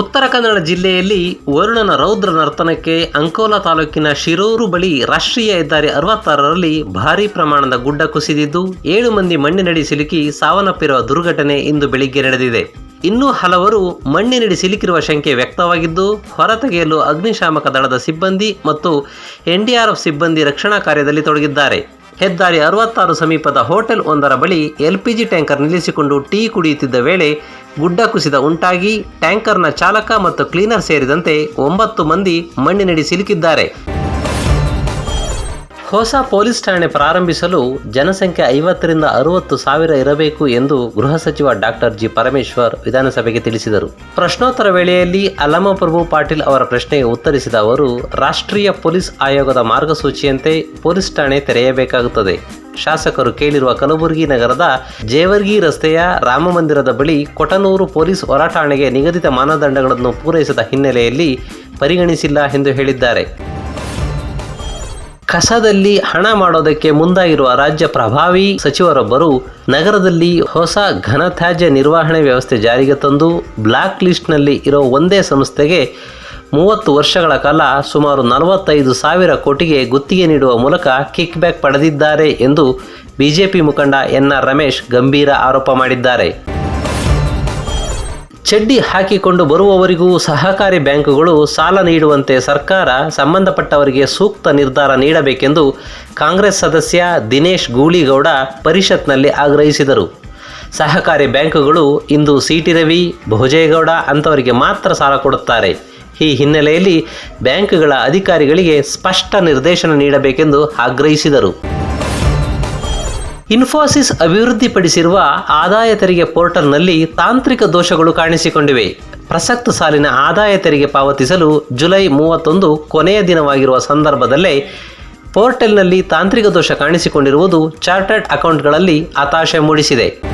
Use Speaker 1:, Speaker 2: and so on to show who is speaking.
Speaker 1: ಉತ್ತರ ಕನ್ನಡ ಜಿಲ್ಲೆಯಲ್ಲಿ ವರುಣನ ರೌದ್ರ ನರ್ತನಕ್ಕೆ ಅಂಕೋಲಾ ತಾಲೂಕಿನ ಶಿರೂರು ಬಳಿ ರಾಷ್ಟ್ರೀಯ ಹೆದ್ದಾರಿ ಅರವತ್ತಾರರಲ್ಲಿ ಭಾರೀ ಪ್ರಮಾಣದ ಗುಡ್ಡ ಕುಸಿದಿದ್ದು ಏಳು ಮಂದಿ ಮಣ್ಣಿನಡಿ ಸಿಲುಕಿ ಸಾವನ್ನಪ್ಪಿರುವ ದುರ್ಘಟನೆ ಇಂದು ಬೆಳಿಗ್ಗೆ ನಡೆದಿದೆ. ಇನ್ನೂ ಹಲವರು ಮಣ್ಣಿನಡಿ ಸಿಲುಕಿರುವ ಶಂಕೆ ವ್ಯಕ್ತವಾಗಿದ್ದು ಹೊರತೆಗೆಯಲು ಅಗ್ನಿಶಾಮಕ ದಳದ ಸಿಬ್ಬಂದಿ ಮತ್ತು ಎನ್ಡಿಆರ್ಎಫ್ ಸಿಬ್ಬಂದಿ ರಕ್ಷಣಾ ಕಾರ್ಯದಲ್ಲಿ ತೊಡಗಿದ್ದಾರೆ. ಹೆದ್ದಾರಿ ಅರವತ್ತಾರು ಸಮೀಪದ ಹೋಟೆಲ್ ಒಂದರ ಬಳಿ ಎಲ್ಪಿಜಿ ಟ್ಯಾಂಕರ್ ನಿಲ್ಲಿಸಿಕೊಂಡು ಟೀ ಕುಡಿಯುತ್ತಿದ್ದ ವೇಳೆ ಗುಡ್ಡ ಕುಸಿದ ಉಂಟಾಗಿ ಟ್ಯಾಂಕರ್ನ ಚಾಲಕ ಮತ್ತು ಕ್ಲೀನರ್ ಸೇರಿದಂತೆ ಒಂಬತ್ತು ಮಂದಿ ಮಣ್ಣಿನಡಿ ಸಿಲುಕಿದ್ದಾರೆ. ಹೊಸ ಪೊಲೀಸ್ ಠಾಣೆ ಪ್ರಾರಂಭಿಸಲು ಜನಸಂಖ್ಯೆ ಐವತ್ತರಿಂದ ಅರವತ್ತು ಸಾವಿರ ಇರಬೇಕು ಎಂದು ಗೃಹ ಸಚಿವ ಡಾಕ್ಟರ್ ಜಿ ಪರಮೇಶ್ವರ್ ವಿಧಾನಸಭೆಗೆ ತಿಳಿಸಿದರು. ಪ್ರಶ್ನೋತ್ತರ ವೇಳೆಯಲ್ಲಿ ಅಲ್ಲಮಪ್ರಭು ಪಾಟೀಲ್ ಅವರ ಪ್ರಶ್ನೆಗೆ ಉತ್ತರಿಸಿದ ಅವರು, ರಾಷ್ಟ್ರೀಯ ಪೊಲೀಸ್ ಆಯೋಗದ ಮಾರ್ಗಸೂಚಿಯಂತೆ ಪೊಲೀಸ್ ಠಾಣೆ ತೆರೆಯಬೇಕಾಗುತ್ತದೆ. ಶಾಸಕರು ಕೇಳಿರುವ ಕಲಬುರಗಿ ನಗರದ ಜೇವರ್ಗಿ ರಸ್ತೆಯ ರಾಮಮಂದಿರದ ಬಳಿ ಕೊಟನೂರು ಪೊಲೀಸ್ ಹೊರಠಾಣೆಗೆ ನಿಗದಿತ ಮಾನದಂಡಗಳನ್ನು ಪೂರೈಸದ ಹಿನ್ನೆಲೆಯಲ್ಲಿ ಪರಿಗಣಿಸಿಲ್ಲ ಎಂದು ಹೇಳಿದ್ದಾರೆ. ಕಸದಲ್ಲಿ ಹಣ ಮಾಡೋದಕ್ಕೆ ಮುಂದಾಗಿರುವ ರಾಜ್ಯ ಪ್ರಭಾವಿ ಸಚಿವರೊಬ್ಬರು ನಗರದಲ್ಲಿ ಹೊಸ ಘನತ್ಯಾಜ್ಯ ನಿರ್ವಹಣೆ ವ್ಯವಸ್ಥೆ ಜಾರಿಗೆ ತಂದು ಬ್ಲಾಕ್ ಲಿಸ್ಟ್ನಲ್ಲಿ ಇರೋ ಒಂದೇ ಸಂಸ್ಥೆಗೆ ಮೂವತ್ತು ವರ್ಷಗಳ ಕಾಲ ಸುಮಾರು ನಲವತ್ತೈದು ಸಾವಿರ ಕೋಟಿಗೆ ಗುತ್ತಿಗೆ ನೀಡುವ ಮೂಲಕ ಕಿಕ್ ಬ್ಯಾಕ್ ಪಡೆದಿದ್ದಾರೆ ಎಂದು ಬಿಜೆಪಿ ಮುಖಂಡ ಎನ್ ಆರ್ ರಮೇಶ್ ಗಂಭೀರ ಆರೋಪ ಮಾಡಿದ್ದಾರೆ. ಚಡ್ಡಿ ಹಾಕಿಕೊಂಡು ಬರುವವರಿಗೂ ಸಹಕಾರಿ ಬ್ಯಾಂಕುಗಳು ಸಾಲ ನೀಡುವಂತೆ ಸರ್ಕಾರ ಸಂಬಂಧಪಟ್ಟವರಿಗೆ ಸೂಕ್ತ ನಿರ್ಧಾರ ನೀಡಬೇಕೆಂದು ಕಾಂಗ್ರೆಸ್ ಸದಸ್ಯ ದಿನೇಶ್ ಗೂಳಿಗೌಡ ಪರಿಷತ್ನಲ್ಲಿ ಆಗ್ರಹಿಸಿದರು. ಸಹಕಾರಿ ಬ್ಯಾಂಕುಗಳು ಇಂದು ಸಿಟಿ ರವಿ, ಭೋಜೇಗೌಡ ಅಂಥವರಿಗೆ ಮಾತ್ರ ಸಾಲ ಕೊಡುತ್ತಾರೆ. ಈ ಹಿನ್ನೆಲೆಯಲ್ಲಿ ಬ್ಯಾಂಕ್ಗಳ ಅಧಿಕಾರಿಗಳಿಗೆ ಸ್ಪಷ್ಟ ನಿರ್ದೇಶನ ನೀಡಬೇಕೆಂದು ಆಗ್ರಹಿಸಿದರು. ಇನ್ಫೋಸಿಸ್ ಅಭಿವೃದ್ಧಿಪಡಿಸಿರುವ ಆದಾಯ ತೆರಿಗೆ ಪೋರ್ಟಲ್ನಲ್ಲಿ ತಾಂತ್ರಿಕ ದೋಷಗಳು ಕಾಣಿಸಿಕೊಂಡಿವೆ. ಪ್ರಸಕ್ತ ಸಾಲಿನ ಆದಾಯ ತೆರಿಗೆ ಪಾವತಿಸಲು ಜುಲೈ ಮೂವತ್ತೊಂದು ಕೊನೆಯ ದಿನವಾಗಿರುವ ಸಂದರ್ಭದಲ್ಲೇ ಪೋರ್ಟಲ್ನಲ್ಲಿ ತಾಂತ್ರಿಕ ದೋಷ ಕಾಣಿಸಿಕೊಂಡಿರುವುದು ಚಾರ್ಟರ್ಡ್ ಅಕೌಂಟ್ಗಳಲ್ಲಿ ಹತಾಶೆ ಮೂಡಿಸಿದೆ.